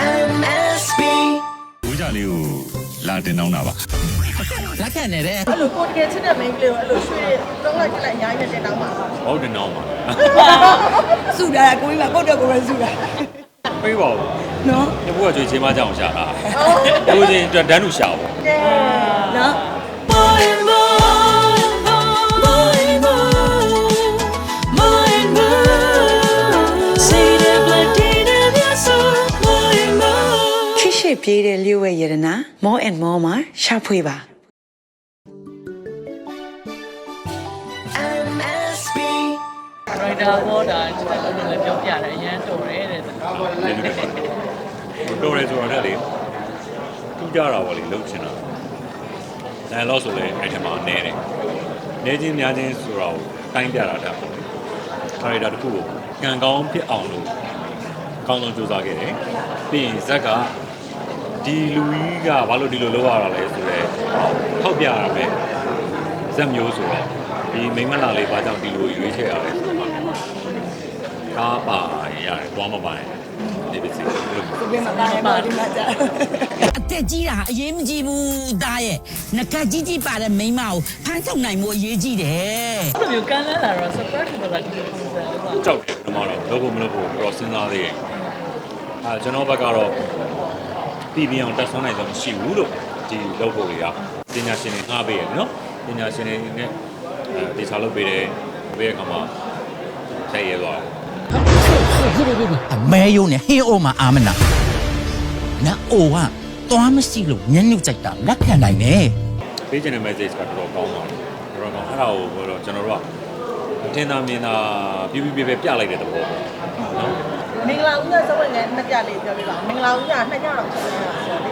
MSB ဘူးကြလေးကိုလာတင်တောင်းတာပါလက်ခံနေတဲ့အဲ့လိုကိုတကယ်ချစ်တဲ့မိန်းကလေးကိုအဲ့လိုရွှေတော့လိုက်ကြလိုက်အများကြီးနဲ့တင်တော့မှာဟုတ်တင်တောင်းပါစုတာကိုကြီးကကိုယ့်တော့ကိုယ်ပဲစုတာပြေးပါဦးနော်ညဘုကကြွေးချင်းမကြောင်ရှာတာဘိုးချင်းတန်းလူရှာပေါ့ကဲနော် more ချစ်ရှိပြေးတဲ့လျှို့ဝဲရတနာ more and more မှာရှာဖွေပါ MSB ရိုက်တာဘောတာချက်တက်လို့လည်းပြောပြတယ်အရန်တော်တယ်တဲ့လေလူတော်ရဲဆိုတော့လည်းလေတူးကြတာပေါ့လေလှုပ်ချင်တာဒါတော့ဆိုလေအဲ့ထက်မှာနဲတယ်နဲချင်းများချင်းဆိုတော့တိုင်းပြတာတာပေါ့လေခါရီတာတစ်ခုကိုကံကောင်းဖြစ်အောင်လို့အကောင်းဆုံးစူးစမ်းခဲ့တယ်ပြီးရင်ဇက်က ဒီလူကြီးကဘာလို့ဒီလိုလုပ်ရတာလဲဆိုတော့ထောက်ပြရမယ်ဇက်မျိုးဆိုတော့ဒီမိန်းမလာလေးဘာကြောင့်ဒီလိုရွေးချယ်ရလဲဆိုတော့ကားပါရတယ်သွားမပါရင်ဒီပစ္စည်းလို့ကိုယ်မှာပါဒီမှာကြာအသက်ကြီးတာအရေးမကြီးဘူးသားရဲ့ငကတ်ကြီးကြီးပါတဲ့မိန်းမကိုဖမ်းထုတ်နိုင်မှုအရေးကြီးတယ်အဲ့လိုမျိုးကမ်းလှမ်းလာတော့ surprise လို့လာကြည့်လို့ပုံစံလို့ကကြောက်တယ်ဒီမှာတော့လုပ်ဖို့မလုပ်ဖို့တော့စဉ်းစားသေးတယ်အဲကျွန်တော်ဘက်ကတော့ ပြည်ပြအောင်တက်ဆွမ်းနိုင်ဆုံးမရှိဘူးလို့ဒီလုပ်ဖို့တွေကပညာရှင်တွေငှားပေးရတယ်နော်ပညာရှင်တွေနဲ့အဲဒီစားလုပ်ပေးတယ်ပေးတဲ့အခါမှာဆက်ရဲသွားတယ်အမဲယုံနဲ့ဟင်းအိုမှာအာမနာနာအိုကသွားမရှိလို့ညှဉ်းညွတ်ကြိုက်တာလက်ခံနိုင်တယ်ပေးချင်တဲ့ message ကတော်တော်ကောင်းပါတယ်တော်တော်ကောင်းအဲ့ဒါကိုတော့ကျွန်တော်တို့ကအထင်သာမြင်သာပြပြပြပြပြလိုက်တဲ့သဘောပေါ့နော်မ င်္ဂလာဦးကစဝက်ငယ်နှစ်ကြလေးပြောပြပါမင်္ဂလာဦးကနှစ်ကြတော့ဆက်နေတာဆိုတော့လေ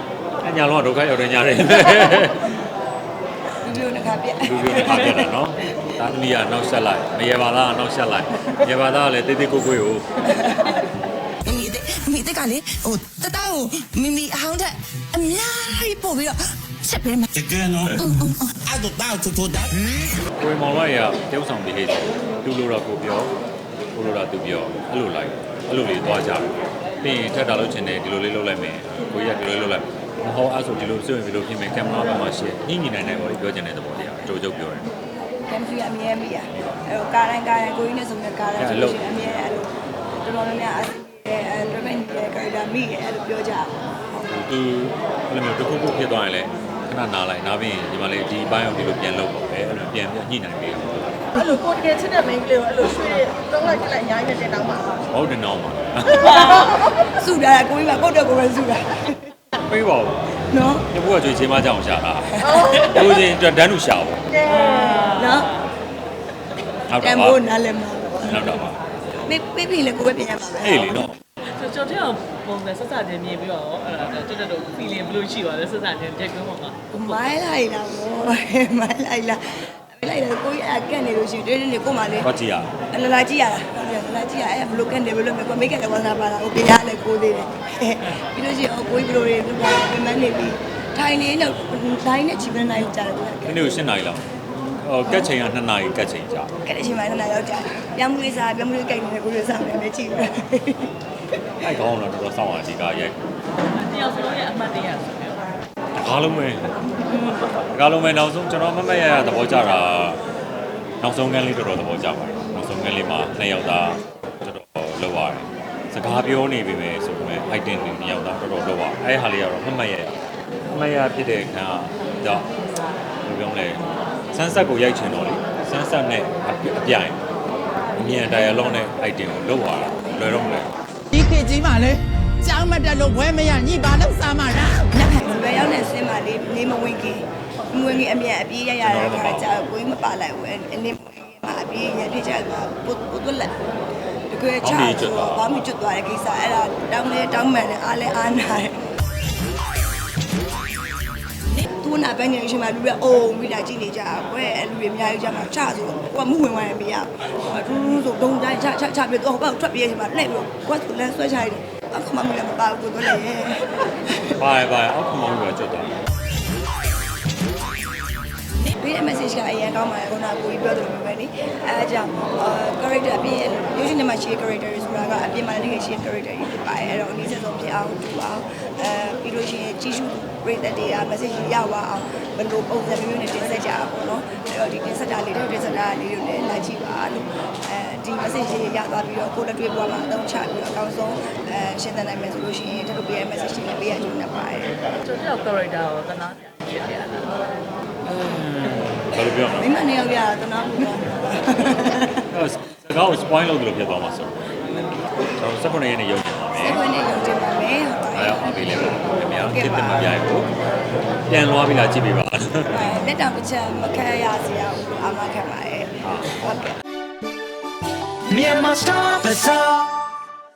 အညာလုံးကဒုက္ခရောက်တဲ့ညာတွေဒီလိုတစ်ခါပြက်လူမျိုးတစ်ခါပြတာနော်သာသမီးကနောက်ဆက်လိုက်မရေပါလားကနောက်ဆက်လိုက်ရေပါသားကလည်းတိတ်တိတ်ကိုကိုကိုကိုမိမိတဲ့မိမိတဲ့ကလေဟိုတတောင်းမိမိအဟောင်းတဲ့အများကြီးပို့ပြီးတော့ချက်ပေးမှာတကယ်နော်အဲ့တော့တောက်တူတူတာကိုယ်မောင်လိုက်ရတယောက်ဆောင်ပြီးဟဲ့တူလို့တော့ကိုပြောကိုလို့တော့သူပြောအဲ့လိုလိုက် အဲ့လိုလေးသွားကြတယ်ပြီးရင်ထက်တာလို့ချင်တယ်ဒီလိုလေးလုပ်လိုက်မယ်ကိုကြီးကဒီလိုလေးလုပ်လိုက်မဟုတ်အဲ့ဆိုဒီလိုစွင့်ဒီလိုဖြစ်မယ်ကင်မရာဘက်မှာရှေ့ညင်ညင်နိုင်နိုင်ပေါ့ပြောချင်တဲ့သဘောတရားအတူတူပြောတယ်ကမ်ဖီအမြဲမိရအဲ့တော့ကာတိုင်းကာတိုင်းကိုကြီးနဲ့ဆိုမြကာတိုင်းဆိုလို့ရှိရင်အမြဲအဲ့လိုတော်တော်များများအစီအဲဒရမန်ရဲ့ကာရီတာမိရဲ့အဲ့လိုပြောကြသူအဲ့လိုမျိုးတစ်ခုခုဖြစ်သွားရင်လည်းခဏနားလိုက်နားပြီးရင်ဒီမှာလေဒီဘိုင်းအောင်ဒီလိုပြန်လုပ်ပါပဲအဲ့လိုပြန်ပြန်ညှိနိုင်ပြီ အဲ့လိုကိုတကယ်ချစ်တဲ့မိန်းကလေးကိုအဲ့လိုရွှေတော့လိုက်ကြလိုက်အများကြီးနဲ့တင်တော့မှာဟုတ်တယ်နော်မှာစုတာကိုကြီးကကိုယ့်တော့ကိုယ်ပဲစုတာပြေးပါဦးနော်ညဘုကကြွေးချင်းမကြောင်ရှာတာဘိုးချင်းတန်းလူရှာပေါ့ကဲနော်နောက်ကကံပါမိုးနားလည်းမနောက်တော့ပါမေးမေးပြီလေကိုပဲပြန်ရပါမယ်အေးလीနော်ကျွန်တော်တို့ပုံစံဆက်ဆက်ချင်းမြင်ပြီးတော့အဲ့ဒါကျွန်တော်တို့ feeling ဘယ်လိုရှိပါလဲဆက်ဆက်ချင်းတက်ကွင်းပေါ်မှာမိုင်းလိုက်လားဘောမိုင်းလိုက်လား လိုက်တယ်ကိုကြီးအကန့်နေလို့ရှိရင်တွေ့နေကိုမှလေဘာကြည့်ရအလလာကြည့်ရတာအလလာကြည့်ရအဲ့ဘလို့ကန့်တယ်ဘလို့မယ်ကိုမိတ်ကလည်းဝါသာပါလားဟိုပြရတယ်ကိုသေးတယ်ပြီးလို့ရှိရင်ကိုကြီးဘလို့တွေလူကပြန်မနေပြီးထိုင်နေတော့တိုင်းနဲ့ချီပန်းနိုင်ကြတယ်ကိုဒီနေ့ကို7နာရီလောက်ဟောကက်ချိန်က2နာရီကက်ချိန်ကြာကဲအချိန်မှန်းလာရောက်ကြတယ်ပြမှုလေးစားပြမှုလေးကြိုက်နေကိုရစားမယ်ပဲကြည့်တယ်အဲ့ကောင်းတော့တော်တော်စောင့်ရဒီကားရိုက်တယောက်စလုံးရဲ့အမှတ်တရဆိုပြီးတ ကားလုံးပဲတကားလုံးပဲနောက်ဆုံးကျွန်တော်မမက်ရရသဘောကျတာနောက်ဆုံးကန်းလေးတော်တော်သဘောကျပါတယ်နောက်ဆုံးကန်းလေးမှာနှစ်ယောက်သားတော်တော်လောက်ရတယ်စကားပြောနေပြီပဲဆိုပေမဲ့ item တွေနှစ်ယောက်သားတော်တော်လောက်ရအဲ့ဟာလေးကတော့မမက်ရမမက်ရဖြစ်တဲ့ခါတော့ဘယ်ပြောမလဲဆန်းဆက်ကိုရိုက်ချင်တော့လေဆန်းဆက်နဲ့အပြိုင်အမြန် dialogue နဲ့ item ကိုလောက်ရတာလွယ်တော့မလဲဒီခေတ်ကြီးမှာလေကြောင်းမတက်လို့ဘွဲမရညိပါလို့စားမှာလားလက်ခံဘယ်ရောက် နေစင်းပါလေးနေမဝင်ခင်မဝင်ခင်အမြအပြေးရရတဲ့ခါကျကိုကြီးမပါလိုက်ဘူးအနေမှာအပြေးရဖြစ်ချင်တာပုတ်ပုတ်လက်တကယ်ချဘာမှကျွတ်သွားတဲ့ကိစ္စအဲ့ဒါတောင်းလဲတောင်းမှန်နဲ့အားလဲအားနာတယ်သူနာပန်းကြီးရှိမှလူရအိုးမိတာကြည့်နေကြကွယ်အဲ့လူတွေအများကြီးကြမှာချဆိုတော့ကိုကမှုဝင်သွားရင်မရဘူးထူးထူးဆိုဒုံတိုင်းချချချပြီးတော့ဟိုဘက်ထွက်ပြေးချင်မှလှည့်ပြီးကွက်ဆိုလမ်းဆွဲချရတယ်အခမမရမပါဘူးကိုတော့လေပါရပါရအောက်ခမောင်းပြီးတော့ကြွတ်သွားတယ် ဘေးပေးတဲ့ message ကအရင်ကောင်းပါတယ်ခုနကကိုကြီးပြောသလိုမျိုးပဲလေအဲအကြောင်းအာ character အပြင်ရုပ်ရှင်ထဲမှာရှိတဲ့ character တွေဆိုတာကအပြင်မှာလည်းတကယ်ရှိတဲ့ character တွေဖြစ်ပါတယ်အဲ့တော့အနည်းဆုံးဖြစ်အောင်တူအောင်အဲပြီးလို့ရှိရင်ကြီးစုပရိသတ်တွေက message ရပါအောင်ဘယ်လိုပုံစံမျိုးမျိုးနဲ့တင်ဆက်ကြတာပေါ့နော်အဲ့တော့ဒီတင်ဆက်တာလေးတွေတင်ဆက်တာလေးတွေလည်းလာကြည့်ပါလို့အဲဒီ message တွေရသွားပြီးတော့ကိုယ်လက်တွေ့ပေါ်မှာအသုံးချပြီးတော့အကောင်းဆုံးအဲရှင်းသနိုင်မယ်ဆိုလို့ရှိရင်တက်လို့ပေးရ message တွေလည်းပေးရကြုံနေပါတယ်ကျွန်တော် character ကိုသနာ ဖြစ်ခဲ့ရတာဘယ်လိုပြောမလဲမိမနေရောက်ရတာတနာဘူးတော့အဲ့စကားကို spoil လုပ်လို့ဖြစ်သွားမှာဆိုတော့ကျွန်တော်19ရက်နေ့ရုပ်ချင်ပါမယ်ဆက်ခွင့်နဲ့ရုံတင်ပါမယ်ဟုတ်ပါအားရအားပေးလိုက်ပါခင်ဗျာတစ်တက်မပြိုင်ဘူးပြန်လွှားပြီးလာကြည့်ပေးပါလက်တောင်တစ်ချက်မခက်ရစရာဘူးအာမခံပါတယ်ဟုတ်ကဲ့ Myanmar Star Bazaar